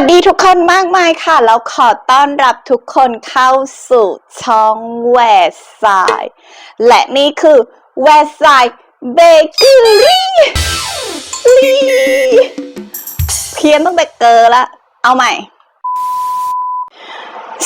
วัสดีทุกคนมากมายค่ะ แล้วขอต้อนรับทุกคนเข้าสู่ช่องแวร์ไซและนี่คือแวร์ไซเบเกอรี่เพี้ยนตั้งแต่เกอละเอาใหม่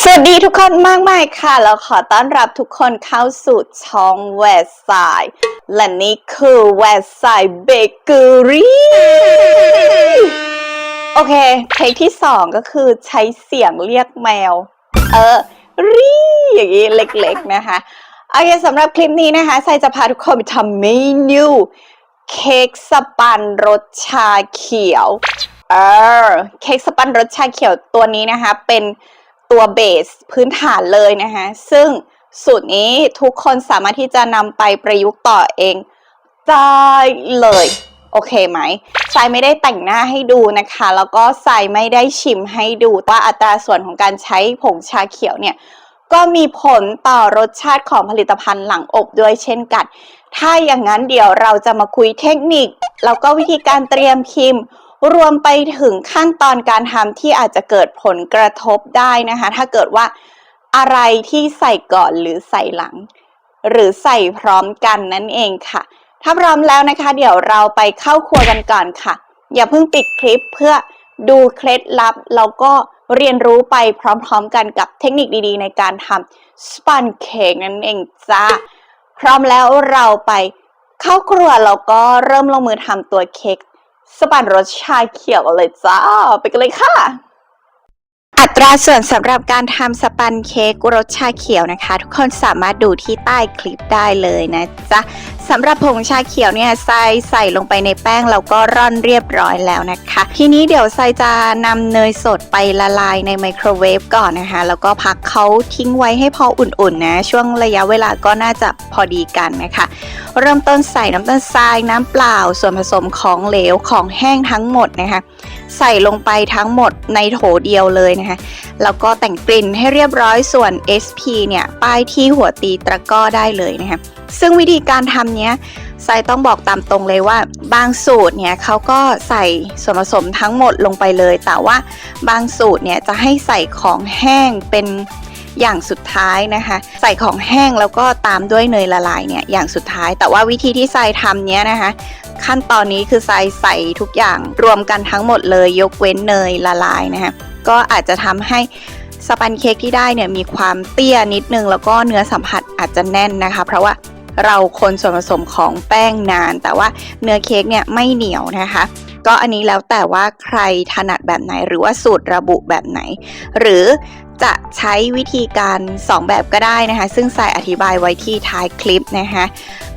สวัสดีทุกคนมากมายค่ะ แล้วขอต้อนรับทุกคนเข้าสู่ช่องแวร์ไซและนี่คือแวร์ไซเบเกอรี่ โอเคเทคที่สองก็คือใช้เสียงเรียกแมว เออ รีอย่างนี้เล็กๆนะคะ โอเคสำหรับคลิปนี้นะคะไซจะพาทุกคนไปทำเมนูเค้กสปันรสชาเขียว เออ เค้กสปันรสชาเขียวตัวนี้นะคะ เป็นตัวเบสพื้นฐานเลยนะคะ ซึ่งสูตรนี้ทุกคนสามารถที่จะนำไปประยุกต์ต่อเองได้เลย โอเคไหมทรายไม่ได้แต่งหน้าให้ดูนะคะ แล้วก็ทรายไม่ได้ชิมให้ดูว่าอัตราส่วนของการใช้ผงชาเขียวเนี่ยก็มีผลต่อรสชาติของผลิตภัณฑ์หลังอบด้วยเช่นกัน ถ้าอย่างนั้นเดี๋ยวเราจะมาคุยเทคนิค แล้วก็วิธีการเตรียมพิมพ์ รวมไปถึงขั้นตอนการทำที่อาจจะเกิดผลกระทบได้นะคะ ถ้าเกิดว่าอะไรที่ใส่ก่อนหรือใส่หลัง หรือใส่พร้อมกันนั่นเองค่ะ ถ้าพร้อมแล้วนะคะ เดี๋ยวเราไปเข้าครัวกันก่อนค่ะ อย่าเพิ่งปิดคลิปเพื่อดูเคล็ดลับ แล้วก็เรียนรู้ไปพร้อมๆกันกับเทคนิคดีๆ ในการทำสปันเค้กนั่นเองจ้าพร้อมแล้วเราไปเข้าครัวแล้วก็เริ่มลงมือทำตัวเค้กสปันรสชาเขียวกันเลยจ้า ไปกันเลยค่ะอัตราส่วนสำหรับการทำสปันเค้กรสชาเขียวนะคะ ทุกคนสามารถดูที่ใต้คลิปได้เลยนะจ๊ะ สำหรับผงชาเขียวเนี่ยใส่ใส่ลงไปในแป้งแล้วก็ร่อนเรียบร้อยแล้วนะคะ ทีนี้เดี๋ยวใส่จะนำเนยสดไปละลายในไมโครเวฟก่อนนะคะ แล้วก็พักเขาทิ้งไว้ให้พออุ่นๆนะ ช่วงระยะเวลาก็น่าจะพอดีกันนะคะ เริ่มต้นใส่น้ำตาลทรายน้ำเปล่าส่วนผสมของเหลวของแห้งทั้งหมดนะคะ ใส่ลงไปทั้งหมดในโถเดียวเลยนะคะ แล้วก็แต่งกลิ่นให้เรียบร้อยส่วน SP เนี่ยป้ายที่หัวตีตะก้อได้เลยนะคะ ซึ่งวิธีการทำเนี้ยไซต้องบอกตามตรงเลยว่า บางสูตรเนี่ยเขาก็ใส่ส่วนผสมทั้งหมดลงไปเลย แต่ว่าบางสูตรเนี่ยจะให้ใส่ของแห้งเป็น อย่างสุดท้ายนะคะ ใส่ของแห้งแล้วก็ตามด้วยเนยละลายเนี่ยอย่างสุดท้าย แต่ว่าวิธีที่ไซทำเนี้ยนะคะ ขั้นตอนนี้คือไซใส่ทุกอย่างรวมกันทั้งหมดเลย ยกเว้นเนยละลายนะคะก็อาจจะทำให้สปันเค้กที่ได้เนี่ยมีความเตี้ยนิดนึง แล้วก็เนื้อสัมผัสอาจจะแน่นนะคะ เพราะว่าเราคนส่วนผสมของแป้งนาน แต่ว่าเนื้อเค้กเนี่ยไม่เหนียวนะคะ ก็อันนี้แล้วแต่ว่าใครถนัดแบบไหนหรือว่าสูตรระบุแบบไหน หรือ จะใช้วิธีการ 2 แบบก็ได้นะคะ ซึ่งใส่อธิบายไว้ที่ท้ายคลิปนะคะ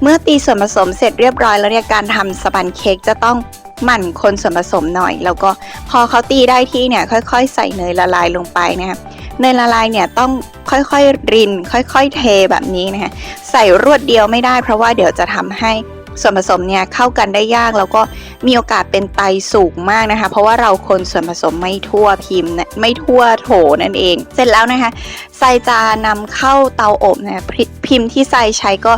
เมื่อตีส่วนผสมเสร็จเรียบร้อยแล้วเนี่ยการทำสปันเค้กจะต้องหมั่นคนส่วนผสมหน่อย แล้วก็พอเขาตีได้ที่เนี่ยค่อยๆ ใส่เนยละลายลงไปนะคะเนยละลายเนี่ยต้องค่อยๆริน ค่อยๆเทแบบนี้นะคะใส่รวดเดียวไม่ได้เพราะว่าเดี๋ยวจะทำให้ ส่วนผสมเนี่ยเข้ากันได้ยากแล้วก็มีโอกาสเป็นไตสูงมากนะคะ เพราะว่าเราคนส่วนผสมไม่ทั่วพิมพ์นะไม่ทั่วโถนั่นเอง เสร็จแล้วนะคะไซจะนำเข้าเตาอบนะพพิมพ์ที่ไซใช้ก็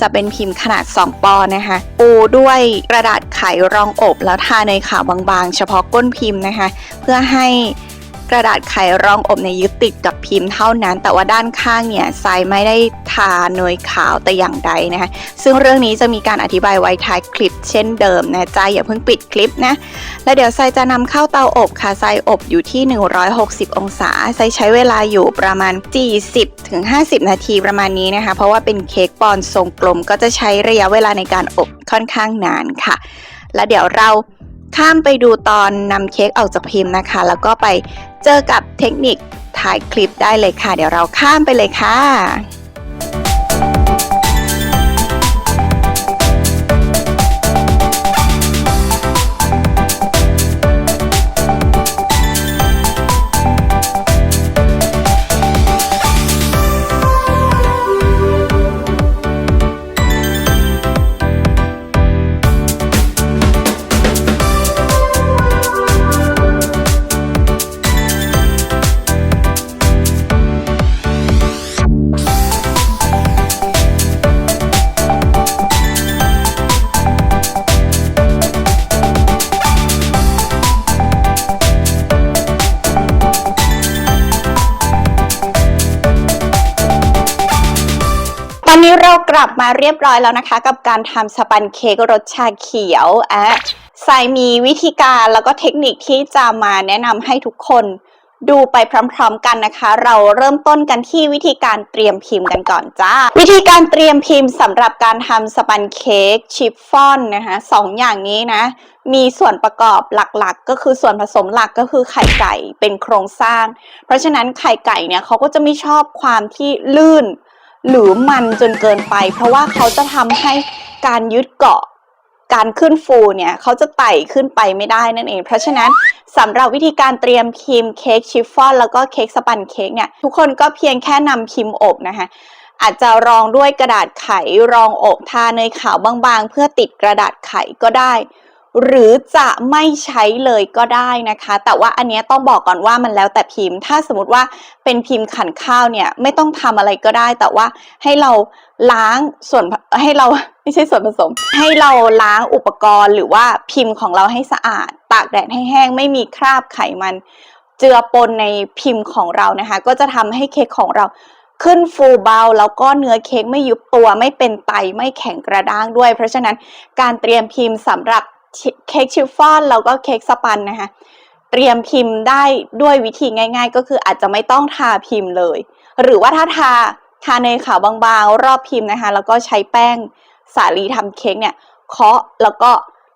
จะเป็นพิมพ์ขนาด 2 ปอนนะคะปูด้วยกระดาษไขรองอบแล้วทาเนยขาวบางๆ เฉพาะก้นพิมพ์นะคะ เพื่อให้ กระดาษไขรองอบเนี่ยยึดติดกับพิมพ์เท่านั้น แต่ว่าด้านข้างเนี่ยไซไม่ได้ทาเนยขาวแต่อย่างใดนะคะซึ่งเรื่องนี้จะมีการอธิบายไว้ท้ายคลิปเช่นเดิมนะจ๊ะอย่าเพิ่งปิดคลิปนะแล้วเดี๋ยวไซจะนำเข้าเตาอบค่ะไซอบอยู่ที่ 160 องศาไซใช้เวลาอยู่ประมาณ 40ถึง50 นาทีประมาณนี้นะคะ เพราะว่าเป็นเค้กปอนทรงกลมก็จะใช้ระยะเวลาในการอบค่อนข้างนานค่ะ แล้วเดี๋ยวเราข้ามไปดูตอนนำเค้กออกจากพิมพ์นะคะ แล้วก็ไป เจอกับเทคนิคถ่ายคลิปได้เลยค่ะ เดี๋ยวเราข้ามไปเลยค่ะ วันนี้เรากลับมาเรียบร้อยแล้วนะคะ กับการทำสปันเค้กรสชาเขียวอะสายมีวิธีการแล้วก็เทคนิคที่จะมาแนะนำให้ทุกคนดูไปพร้อมๆกันนะคะ เราเริ่มต้นกันที่วิธีการเตรียมพิมพ์กันก่อนจ้า วิธีการเตรียมพิมพ์สำหรับการทำสปันเค้กชิฟฟ่อนนะคะสองอย่างนี้นะ มีส่วนประกอบหลักๆ ก็คือส่วนผสมหลักก็คือไข่ไก่เป็นโครงสร้าง เพราะฉะนั้นไข่ไก่เนี่ยเขาก็จะไม่ชอบความที่ลื่น หรือมันจนเกินไป เพราะว่าเขาจะทำให้การยึดเกาะการขึ้นฟูเนี่ยเขาจะไต่ขึ้นไปไม่ได้นั่นเอง เพราะฉะนั้นสำหรับวิธีการเตรียมพิมเค้กชิฟฟ่อนแล้วก็เค้กสปันเค้กเนี่ยทุกคนก็เพียงแค่นำพิมอบนะคะอาจจะรองด้วยกระดาษไขรองอบทาเนยขาวบางๆ เพื่อติดกระดาษไขก็ได้ หรือจะไม่ใช้เลยก็ได้นะคะ แต่ว่าอันนี้ต้องบอกก่อนว่ามันแล้วแต่พิมพ์ ถ้าสมมติว่าเป็นพิมพ์ขันข้าวเนี่ยไม่ต้องทำอะไรก็ได้ แต่ว่าให้เราล้างส่วนให้เราไม่ใช่ส่วนผสม ให้เราล้างอุปกรณ์ หรือว่าพิมพ์ของเราให้สะอาด ตากแดดให้แห้งไม่มีคราบไขมัน เจือปนในพิมพ์ของเรานะคะ ก็จะทำให้เค้กของเราขึ้นฟูเบาแล้วก็เนื้อเค้กไม่ยุบตัวไม่เป็นไตไม่แข็งกระด้างด้วย เพราะฉะนั้นการเตรียมพิมพ์สำหรับ เค้กชิฟฟ่อนแล้วก็เค้กสปันนะคะ เตรียมพิมพ์ได้ด้วยวิธีง่าย ๆ ก็คืออาจจะไม่ต้องทาพิมพ์เลย หรือว่าถ้าทาทาเนยขาวบางๆ รอบพิมพ์นะคะ แล้วก็ใช้แป้งสาลีทำเค้กเนี่ยเคาะแล้วก็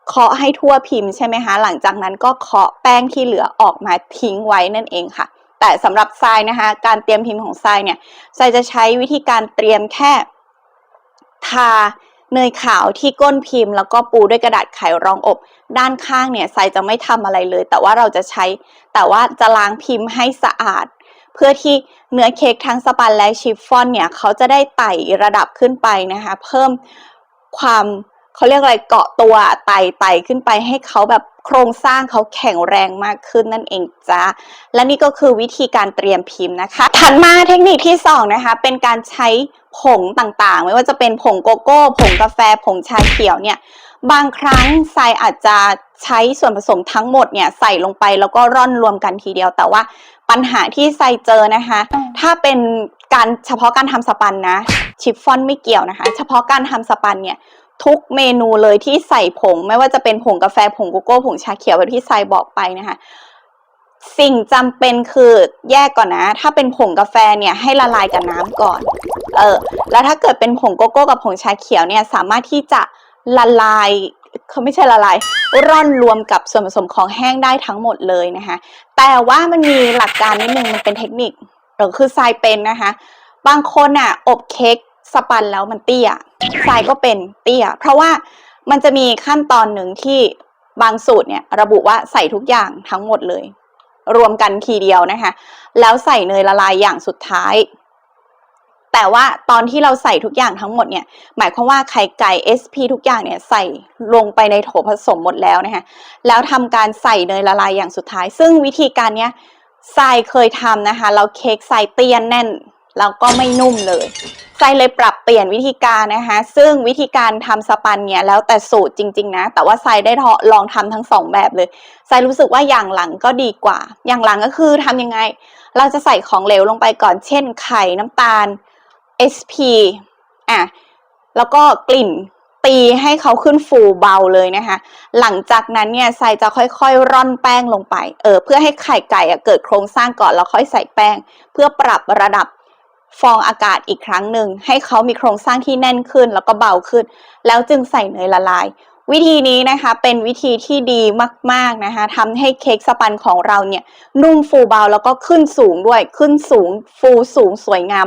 เคาะให้ทั่วพิมพ์ใช่ไหมคะ หลังจากนั้นก็เคาะแป้งที่เหลือออกมาทิ้งไว้นั่นเองค่ะ แต่สำหรับทรายนะคะ การเตรียมพิมพ์ของทรายเนี่ยทรายจะใช้วิธีการเตรียมแค่ทา เนยขาวที่ก้นพิมพ์ แล้วก็ปูด้วยกระดาษไขรองอบ ด้านข้างเนี่ยทรายจะไม่ทำอะไรเลย แต่ว่าเราจะใช้ แต่ว่าจะล้างพิมพ์ให้สะอาด เพื่อที่เนื้อเค้กทั้งสปันและชิฟฟ่อนเนี่ยเขาจะได้ไต่ระดับขึ้นไปนะคะ เพิ่มความ เขาเรียกอะไรเกาะตัวไต่ไต่ขึ้นไปให้เขาแบบโครงสร้างเขาแข็งแรงมากขึ้นนั่นเองจ้าและนี่ก็คือวิธีการเตรียมพิมพ์นะคะ ถัดมาเทคนิคที่สองนะคะเป็นการใช้ผงต่างๆ ไม่ว่าจะเป็นผงโกโก้ ผงกาแฟ ผงชาเขียวเนี่ยบางครั้งทรายอาจจะใช้ส่วนผสมทั้งหมดเนี่ยใส่ลงไปแล้วก็ร่อนรวมกันทีเดียว แต่ว่าปัญหาที่ทรายเจอนะคะ ถ้าเป็นการเฉพาะการทำสปันนะชิฟฟ่อนไม่เกี่ยวนะคะ เฉพาะการทำสปันเนี่ย ทุกเมนูเลยที่ใส่ผง ไม่ว่าจะเป็นผงกาแฟผงโกโก้ผงชาเขียวแบบที่ทรายบอกไปนะคะสิ่งจำเป็นคือแยกก่อนนะ ถ้าเป็นผงกาแฟเนี่ยให้ละลายกับน้ำก่อน เออ แล้วถ้าเกิดเป็นผงโกโก้กับผงชาเขียวเนี่ยสามารถที่จะละลายเขาไม่ใช่ละลายร่อนรวมกับส่วนผสมของแห้งได้ทั้งหมดเลยนะคะ แต่ว่ามันมีหลักการนิดนึงมันเป็นเทคนิคเออคือทรายเป็นนะคะ บางคนอะ อบเค้ก สปันแล้วมันเตี้ยทรายก็เป็นเตี้ย เพราะว่ามันจะมีขั้นตอนหนึ่งที่บางสูตรเนี่ยระบุว่าใส่ทุกอย่างทั้งหมดเลย รวมกันทีเดียวนะคะ แล้วใส่เนยละลายอย่างสุดท้าย แต่ว่าตอนที่เราใส่ทุกอย่างทั้งหมดเนี่ยหมายความว่าไข่ไก่ SP ทุกอย่างเนี่ยใส่ลงไปในโถผสมหมดแล้วนะคะแล้วทำการใส่เนยละลายอย่างสุดท้าย ซึ่งวิธีการเนี้ยทรายเคยทำนะคะแล้วเค้กทรายเตี้ยนแน่นแล้วก็ไม่นุ่มเลย ทรายเลยปรับเปลี่ยนวิธีการนะคะ ซึ่งวิธีการทำสปันเนี่ยแล้วแต่สูตรจริง ๆ นะ แต่ว่าทรายได้ลองทำทั้งสองแบบเลยทรายรู้สึกว่าอย่างหลังก็ดีกว่า อย่างหลังก็คือทำยังไง เราจะใส่ของเหลวลงไปก่อน เช่น ไข่น้ำตาล SP อะแล้วก็กลิ่นตีให้เขาขึ้นฟูเบาเลยนะคะ หลังจากนั้นเนี่ยทรายจะค่อยๆ ร่อนแป้งลงไป เออ เพื่อให้ไข่ไก่อะเกิดโครงสร้างก่อนแล้วค่อยใส่แป้ง เพื่อปรับระดับ ฟองอากาศอีกครั้งหนึ่งให้เขามีโครงสร้างที่แน่นขึ้นแล้วก็เบาขึ้น แล้วจึงใส่เนยละลาย วิธีนี้นะคะเป็นวิธีที่ดีมากๆนะคะทำให้เค้กสปันของเราเนี่ยนุ่มฟูเบาแล้วก็ขึ้นสูงด้วยขึ้นสูงฟูสูงสวยงาม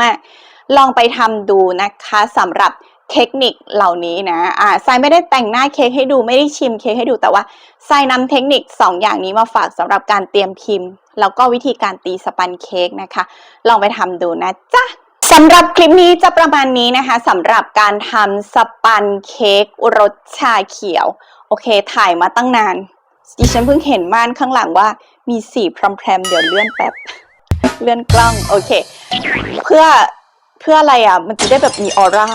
มากๆ ลองไปทำดูนะคะสำหรับ เทคนิคเหล่านี้นะอ่าทรายไม่ได้แต่งหน้าเค้กให้ดูไม่ได้ชิมเค้กให้ดูแต่ว่าทรายนำเทคนิค 2 อย่างนี้มาฝากสำหรับการเตรียมพิมพ์ แล้วก็วิธีการตีสปันเค้กนะคะ ลองไปทำดูนะจ๊ะสำหรับคลิปนี้จะประมาณนี้นะคะสำหรับการทำสปันเค้กรสชาเขียว โอเค ถ่ายมาตั้งนานดิฉันเพิ่งเห็นม่านข้างหลังว่ามีสีพรำๆเดี๋ยวเลื่อนแป๊บเลื่อนกล้อง โอเค เพื่อเพื่ออะไรอะ มันจะได้แบบมีออร่า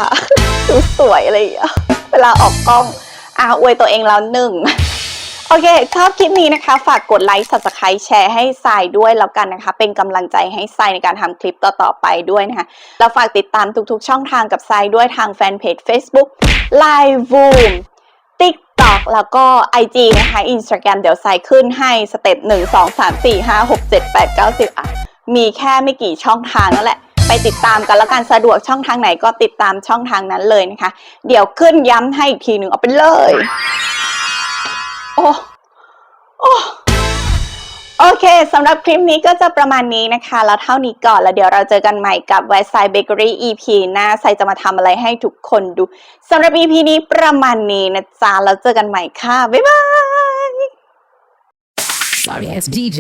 ดูสวยอะไรอย่างเงี้ยเวลาออกกล้องอะอวยตัวเองแล้วหนึ่งโอเค ชอบคลิปนี้นะคะ ฝากกดไลค์ subscribe แชร์ให้ทรายด้วยแล้วกันนะคะ เป็นกำลังใจให้ทรายในการทำคลิปต่อ ๆ ไปด้วยนะคะ แล้วฝากติดตามทุกๆ ช่องทางกับทรายด้วยทางแฟนเพจ Facebook Live Boom TikTok แล้วก็ IG นะคะ Instagram เดี๋ยวทรายขึ้นให้สเต็ป1 2 3 4 5 6 7 8 9 10 อะ มีแค่ไม่กี่ช่องทางนั่นแหละ ไปติดตามกันแล้วกันสะดวกช่องทางไหนก็ติดตามช่องทางนั้นเลยนะคะ เดี๋ยวขึ้นย้ำให้อีกทีหนึ่งเอาไปเลย โอ้โอ้โอเคสำหรับคลิปนี้ก็จะประมาณนี้นะคะ แล้วเท่านี้ก่อนแล้วเดี๋ยวเราเจอกันใหม่กับ West Side Bakery EP หน้าไซจะมาทำอะไรให้ทุกคนดูสำหรับ EP นี้ประมาณนี้นะจ๊ะแล้วเจอกันใหม่ค่ะ บ๊ายบาย Sorry as DJ.